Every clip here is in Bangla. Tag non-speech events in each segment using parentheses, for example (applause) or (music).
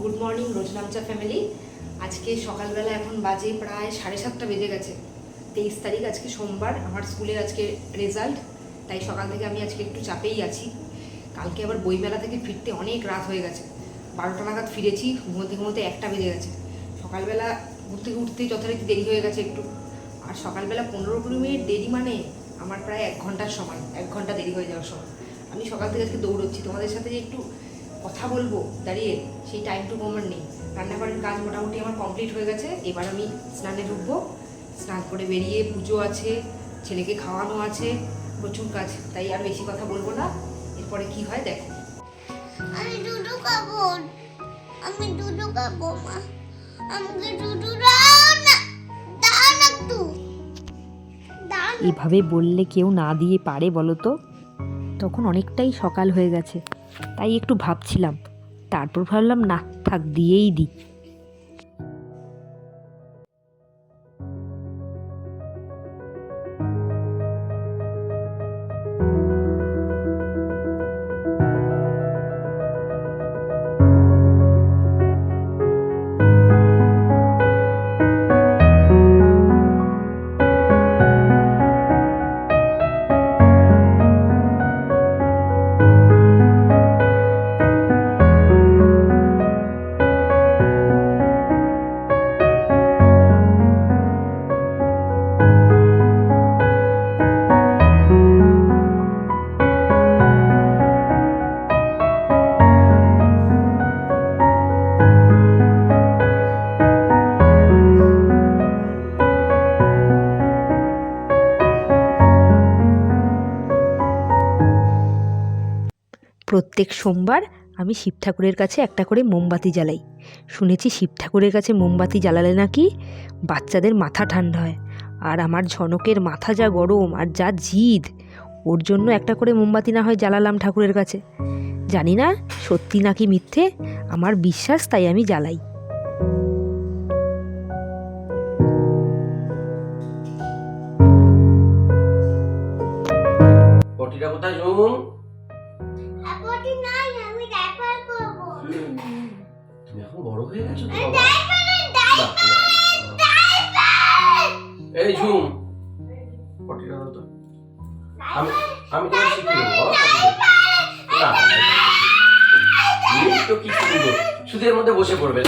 গুড মর্নিং রোজনামচা ফ্যামিলি আজকে সকালবেলা এখন বাজে প্রায় সাড়ে সাতটা বেজে গেছে। তেইশ তারিখ, আজকে সোমবার। আমার স্কুলের আজকে রেজাল্ট তাই সকাল থেকে আমি আজকে একটু চাপেই আছি। কালকে আবার বইমেলা থেকে ফিরতে অনেক রাত হয়ে গেছে। বারোটা নাগাদ ফিরেছি, ঘুমোতে ঘুমোতে একটা বেজে গেছে। সকালবেলা ঘুরতে ঘুরতে যথারীতি দেরি হয়ে গেছে একটু। আর সকালবেলা পনেরো কুড়ি মিনিট দেরি মানে আমার প্রায় এক ঘণ্টার সময়, এক ঘণ্টা দেরি হয়ে যাওয়ার সময়। আমি সকাল থেকে আজকে দৌড়চ্ছি। তোমাদের সাথে যে একটু কথা বলব। দাঁড়িয়ে সেই টাইমটুকু আমার নেই। রান্নাঘরের কাজ মোটামুটি আমার কমপ্লিট হয়ে গেছে। এবার আমি স্নানে ঢুকবো। স্নান করে বেরিয়ে পুজো আছে ছেলেকে খাওয়ানো আছে প্রচুর কাজ। তাই আর বেশি কথা বলব না। এরপরে কি হয় দেখো। আমি দুধু খাব। আমি দুধু খাব মা। আমাকে দুধু দাও না। দাও না একটু। এভাবে বললে কেউ না দিয়ে পারে বলো তো? তখন অনেকটাই সকাল হয়ে গেছে। তাই একটু ভাবছিলাম। তারপর ভাবলাম না থাক দিয়েই দিই। প্রত্যেক সোমবার আমি শিব ঠাকুরের কাছে একটা করে মোমবাতি জ্বালাই। শুনেছি শিব ঠাকুরের কাছে মোমবাতি জ্বালালে নাকি বাচ্চাদের মাথা ঠান্ডা হয়। আর আমার ঝনকের মাথা যা গরম আর যা জিদ, ওর জন্য একটা করে মোমবাতি না হয় জ্বালালাম ঠাকুরের কাছে। জানি না সত্যি নাকি মিথ্যে, আমার বিশ্বাস তাই আমি জ্বালাই। মধ্যে বসে পড়বে।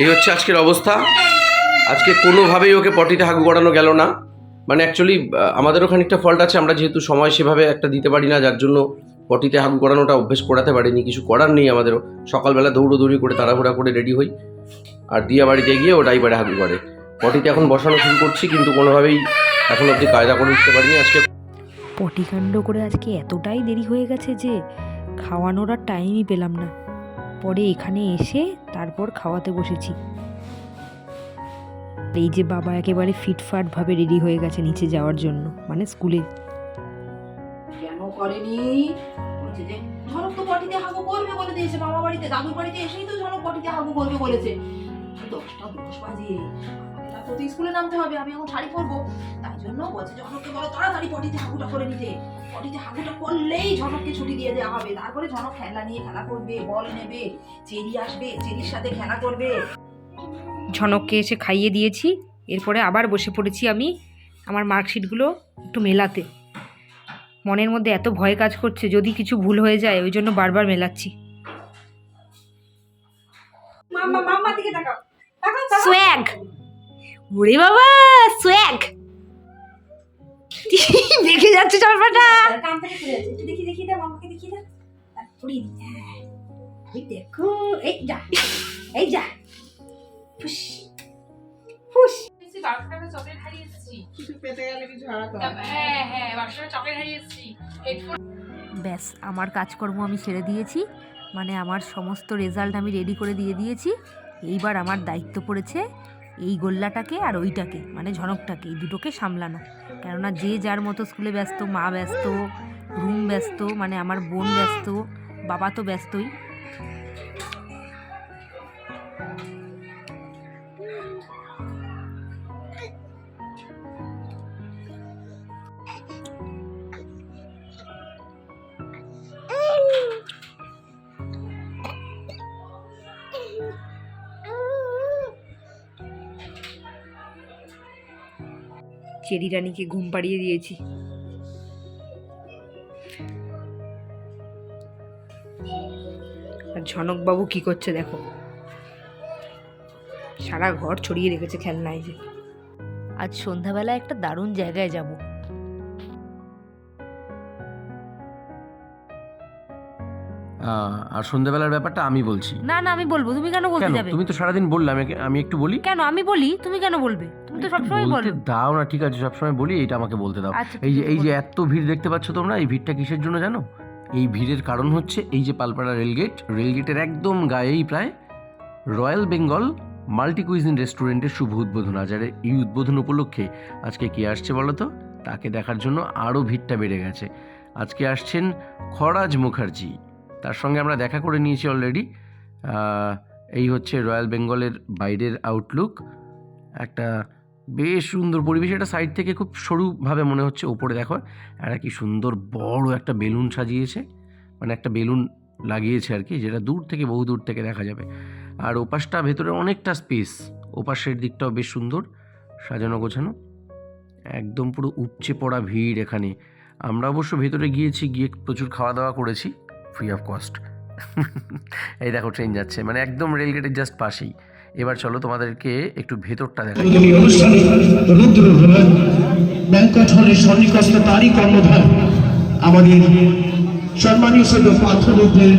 এই হচ্ছে আজকের অবস্থা। আজকে কোনোভাবেই ওকে পটিতে হাগু করানো গেল না। মানে অ্যাকচুয়ালি আমাদেরও খানিকটা ফল্ট আছে। আমরা যেহেতু সময় সেভাবে একটা দিতে পারি না, যার জন্য পটিতে হাগু করানোটা অভ্যেস করাতে পারিনি। কিছু করার নেই আমাদেরও। সকালবেলা দৌড়োদৌড়ি করে তাড়াহুড়া করে রেডি হই। আর দিয়া বাড়িতে গিয়ে ও ডাইপারে হাগু করে পটিতে এখন বসানো শুরু করছি, কিন্তু কোনোভাবেই এখন অবধি কায়দা করে উঠতে পারিনি। আজকে পটিকাণ্ড করে আজকে এতটাই দেরি হয়ে গেছে যে খাওয়ানোর আর টাইমই পেলাম না। পরে এখানে এসে তারপর খাওয়াতে বসেছি। এই যে বাবা একেবারে ফিটফাট ভাবে রেডি হয়ে গেছে নিচে যাওয়ার জন্য মানে স্কুলে কেন করেনি? ঝনক তো পটিতে হাগু করবে বলে দিয়েছে মামা বাড়িতে। দাদুর বাড়িতে এসেই তো ঝনক পটিতে হাগু করবে বলেছে। দশটা দশ বাজে। রাত হতে স্কুলে নামতে হবে আমি এখন শাড়ি পরবো। তাই জন্য বলছে ঝনককে বলো তাড়াতাড়ি পটিতে হাগুটা করে নিতে। পটিতে হাগুটা করলেই ঝনককে ছুটি দিয়ে দেওয়া হবে। তারপরে ঝনক খেলা নিয়ে খেলা করবে বল নেবে চেরি আসবে চেরির সাথে খেলা করবে। ঝনককে এসে খাইয়ে দিয়েছি এরপরে আবার বসে পড়েছি আমি আমার মার্কশিটগুলো একটু মেলাতে। মনের মধ্যে এত ভয় কাজ করছে যদি কিছু ভুল হয়ে যায় ওই জন্য বারবার মেলাচ্ছি। মাম্মা মাম্মা দিকে তাকাও। তাকাও তাকাও। সোয়াগ ওরে বাবা সোয়াগ (laughs) দেখে যাচ্ছে চরপাটা কান থেকে খুলে যাচ্ছে একটু দেখি দেখি দে মামাকে দেখি দে পুরি এই দেখো এই যা এই যা। ফুস ফুস। বারোশো চকলেট হারিয়ে এসেছি। পেতে গেলে কিছু হারাতে হ্যাঁ হ্যাঁ বারোশো চকলেট হারিয়ে এসেছি। ব্যাস আমার কাজকর্ম আমি ছেড়ে দিয়েছি। মানে আমার সমস্ত রেজাল্ট আমি রেডি করে দিয়ে দিয়েছি। এইবার আমার দায়িত্ব পড়েছে এই গোল্লাটাকে আর ওইটাকে মানে ঝনকটাকে, এই দুটোকে সামলানো। কেননা যে যার মতো স্কুলে ব্যস্ত, মা ব্যস্ত, রুম ব্যস্ত মানে আমার বোন ব্যস্ত, বাবা তো ব্যস্তই। চেরি রানীকে ঘুম পাড়িয়ে দিয়েছি। আর ঝনকবাবু কি করছে দেখো? সারা ঘর ছড়িয়ে রেখেছে খেলনায় যে। আজ সন্ধ্যাবেলা একটা দারুণ জায়গায় যাব। আর সন্ধ্যাবেলার ব্যাপারটা আমি বলছি। না না আমি বলব। তুমি কেন বলতে যাবে? তুমি তো সারাদিন বললে আমি আমি একটু বলি। কেন? আমি বলি? তুমি কেন বলবে? তুমি তো সবসময় বলো দাও না ঠিক আছে সবসময় বলি এইটা আমাকে বলতে দাও। আচ্ছা, এই যে এই যে এত ভিড় দেখতে পাচ্ছ তোমরা এই ভিড়টা কিসের জন্য জানো? এই ভিড়ের কারণ হচ্ছে এই যে পালপাড়া রেলগেট রেলগেটের একদম গায়েই প্রায় রয়্যাল বেঙ্গল মাল্টি কুইজিন রেস্টুরেন্টের শুভ উদ্বোধন আজ আর এই উদ্বোধন উপলক্ষে আজকে কে আসছে বলো তো? তাকে দেখার জন্য আরও ভিড়টা বেড়ে গেছে। আজকে আসছেন খরাজ মুখার্জি তার সঙ্গে আমরা দেখা করে নিয়েছি অলরেডি এই হচ্ছে রয়্যাল বেঙ্গলের বাইরের আউটলুক একটা বেশ সুন্দর পরিবেশ। এটা সাইড থেকে খুব সরুভাবে মনে হচ্ছে ওপরে দেখো। একটা কি সুন্দর বড় একটা বেলুন সাজিয়েছে। মানে একটা বেলুন লাগিয়েছে আর কি, যেটা দূর থেকে, বহু দূর থেকে দেখা যাবে। আর ওপাশটা, ভেতরে অনেকটা স্পেস ওপাশের দিকটাও বেশ সুন্দর, সাজানো গোছানো। একদম পুরো উপচে পড়া ভিড় এখানে। আমরা অবশ্য ভেতরে গিয়েছি, গিয়ে প্রচুর খাওয়া দাওয়া করেছি ফ্রি অফ কস্ট এই দেখো ট্রেন যাচ্ছে। মানে একদম রেলগেটের জাস্ট পাশেই। এবার চলো তোমাদেরকে একটু ভেতরটা দেখাই। অনুষ্ঠানে রুদ্র ব্যাংকট হলের সন্নিকষ্ট তারই কর্ণধার। আমাদের সম্মানীয় সৈন্য পার্থরূপের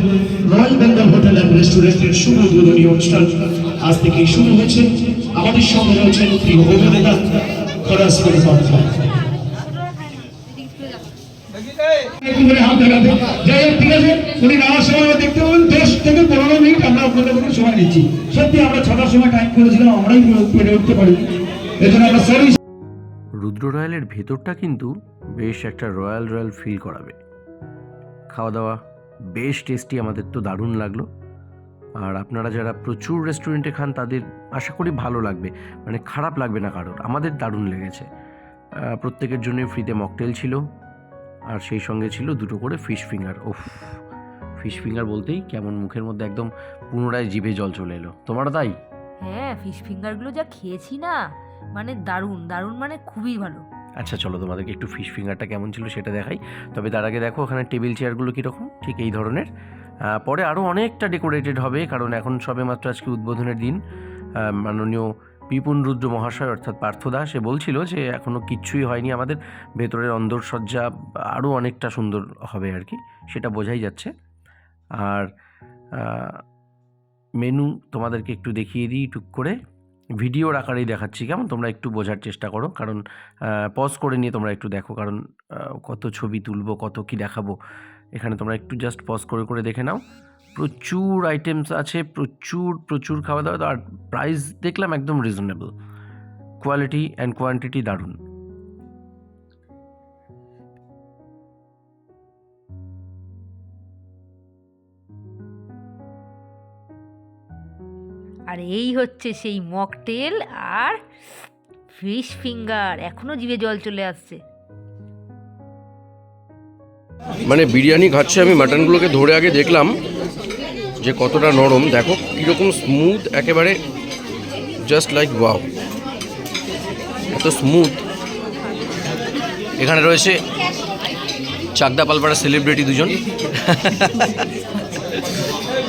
রয়্যাল বেঙ্গল হোটেল অ্যান্ড রেস্টুরেন্টের শুভ উদ্বোধনী অনুষ্ঠান আজ থেকে শুরু হয়েছে। আমাদের সঙ্গে রয়েছেন প্রিয় অভিনেতা করে হাত দেখাতে যাই হোক, ঠিক আছে? উনি নামার সময় দেখতে পাবেন দশ থেকে পনেরো মিনিট আমরা আপনাদের মধ্যে সময় নিচ্ছি সত্যি আমরা ছটার সময় টাইম করেছিলাম, আমরাই পেরে উঠতে পারি এজন্য আমরা সরি রুদ্র রয়্যালের ভেতরটা কিন্তু বেশ একটা রয়্যাল রয়্যাল ফিল করাবে। খাওয়া দাওয়া বেশ টেস্টি আমাদের তো দারুণ লাগল। আর আপনারা যারা প্রচুর রেস্টুরেন্টে খান, তাদের আশা করি ভালো লাগবে। মানে খারাপ লাগবে না কারোর, আমাদের দারুণ লেগেছে। প্রত্যেকের জন্য ফ্রিতে মকটেল ছিল। আর সেই সঙ্গে ছিল দুটো করে fish finger of fish finger বলতেই কেমন মুখের মধ্যে একদম পুনরায় জিভে জল চলে এলো। তোমারও তাই? হ্যাঁ ফিশ ফিঙ্গারগুলো যা খেয়েছি না মানে দারুণ দারুণ মানে খুবই ভালো। আচ্ছা চলো তোমাদেরকে একটু ফিশ ফিঙ্গারটা কেমন ছিল সেটা দেখাই। তবে তার আগে দেখো ওখানে টেবিল চেয়ারগুলো কীরকম? ঠিক এই ধরনের। পরে আরও অনেকটা ডেকোরেটেড হবে কারণ এখন সবে মাত্র আজকে উদ্বোধনের দিন। মাননীয় বিপুন রুদ্র মহাশয় অর্থাৎ পার্থদা সে বলছিল যে এখনও কিচ্ছুই হয়নি আমাদের। ভেতরের অন্দরসজ্জা আরও অনেকটা সুন্দর হবে আর কি, সেটা বোঝাই যাচ্ছে। আর মেনু তোমাদেরকে একটু দেখিয়ে দিই টুক করে। ভিডিওর আকারেই দেখাচ্ছি, কেমন? তোমরা একটু বোঝার চেষ্টা করো, কারণ পজ করে নিয়ে তোমরা একটু দেখো, কারণ কত ছবি তুলবো, কত কি দেখাবো। এখানে তোমরা একটু জাস্ট পজ করে করে দেখে নাও। প্রচুর আইটেমস আছে প্রচুর প্রচুর খাওয়া দাওয়া আর প্রাইস দেখলাম একদম রিজনেবল কোয়ালিটি অ্যান্ড কোয়ান্টিটি দারুণ। আর এই হচ্ছে সেই মকটেল আর ফিশ ফিঙ্গার এখনও জিভে জল চলে আসছে। মানে বিরিয়ানি খাচ্ছে আমি মাটনগুলোকে ধরে আগে দেখলাম। যে কতটা নরম, দেখো কীরকম স্মুথ একেবারে জাস্ট লাইক ওয়াও এত স্মুথ এখানে রয়েছে চাকদা পালপাড়া সেলিব্রিটি দুজন। (laughs)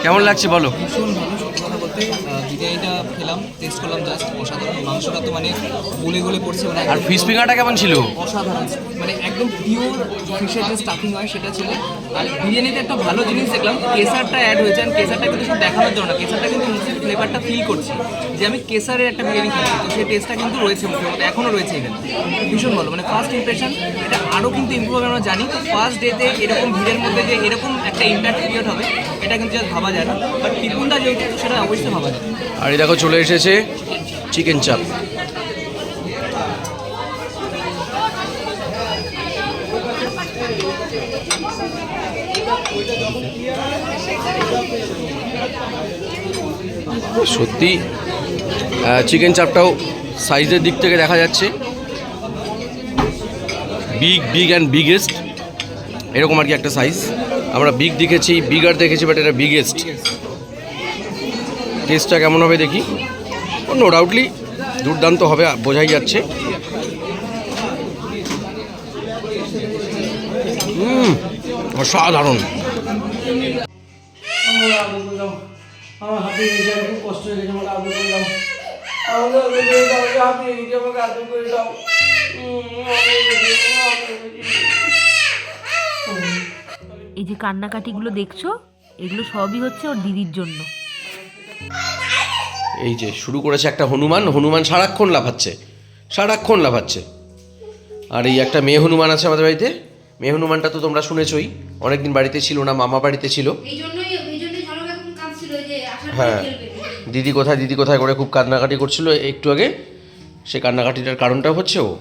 কেমন লাগছে বলো ভীষণ ভালো সত্যি কথা বলতে আহ, বিরিয়ানিটা খেলাম টেস্ট করলাম জাস্ট অসাধারণ। মাংসটা তো মানে গলে গলে পড়ছে মানে আর ফিশ ফিঙ্গারটা কেমন ছিল? অসাধারণ। মানে একদম পিওর ফিশের যে স্টাফিং হয় সেটা ছিল। আর বিরিয়ানিতে একটা ভালো জিনিস দেখলাম কেসারটা অ্যাড হয়েছে। আর কেসারটা কিন্তু শুধু দেখানোর জন্য না কেসারটা কিন্তু মুখের ফ্লেভারটা ফিল করছি যে আমি কেসারের একটা বিরিয়ানি খাচ্ছি তো সেই টেস্টটা কিন্তু রয়েছে মুখের মধ্যে এখনও রয়েছে এখানে। ভীষণ ভালো। মানে ফার্স্ট ইমপ্রেশন এটা আরও কিন্তু ইম্প্রুভ আমরা জানি। তো ফার্স্ট ডেতে এরকম ভিড়ের মধ্যে যে এরকম একটা ইম্প্যাক্ট ক্রিয়েট হবে এটা কিন্তু ভাবা যায় না। বাট টিপুনদা যেহেতু সেটা অবশ্যই ভাবা যায়। আর এই দেখো চলে এসেছে চিকেন চাপ। সত্যি চিকেন চাপটাও সাইজের দিক থেকে দেখা যাচ্ছে। বিগ বিগ অ্যান্ড বিগেস্ট, এরকম আর কি একটা সাইজ। আমরা বিগ দেখেছি, বিগার দেখেছি, বাট এটা বিগেস্ট কেসটা কেমন হবে দেখি? নো ডাউটলি দুর্দান্ত হবে, বোঝাই যাচ্ছে। হুম, অসাধারণ। এই যে কান্নাকাটিগুলো দেখছ, এগুলো সবই হচ্ছে ওর দিদির জন্য। এই যে শুরু করেছে একটা হনুমান হনুমান সারাক্ষণ লাফাচ্ছে সারাক্ষণ লাফাচ্ছে। আর এই একটা মেয়ে হনুমান আছে আমাদের বাড়িতে। মেয়ে হনুমানটা তো তোমরা শুনেছই অনেকদিন বাড়িতে ছিল না মামা বাড়িতে ছিল। হ্যাঁ। দিদি কোথায় দিদি কোথায় করে খুব কান্নাকাটি করছিল একটু আগে সে কান্নাকাটিটার কারণটা হচ্ছে ও।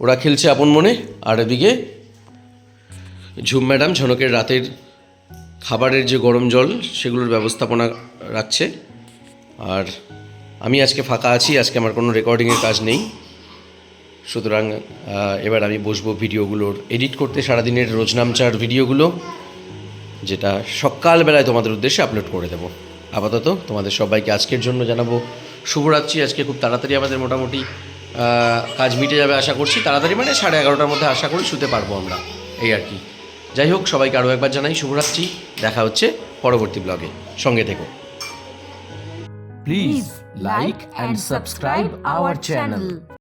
ওরা খেলছে আপন মনে আর এদিকে ঝুম ম্যাডাম ঝনকের রাতের খাবারের যে গরম জল, সেগুলোর ব্যবস্থাপনা রাখছে। আর আমি আজকে ফাঁকা আছি, আজকে আমার কোনো রেকর্ডিংয়ের কাজ নেই। সুতরাং এবার আমি বসবো ভিডিওগুলোর এডিট করতে, সারাদিনের রোজনামচার ভিডিওগুলো, যেটা সকালবেলায় তোমাদের উদ্দেশ্যে আপলোড করে দেবো। আপাতত তোমাদের সবাইকে আজকের জন্য জানাব শুভরাত্রি। আজকে খুব তাড়াতাড়ি আমাদের মোটামুটি কাজ মিটে যাবে আশা করছি। তাড়াতাড়ি মানে সাড়ে এগারোটার মধ্যে আশা করি শুতে পারব আমরা, এই আর কি। যাই হোক, সবাইকে আরও একবার জানাই শুভরাত্রি। দেখা হচ্ছে পরবর্তী ব্লগে। সঙ্গে থেকো। Please like and subscribe our channel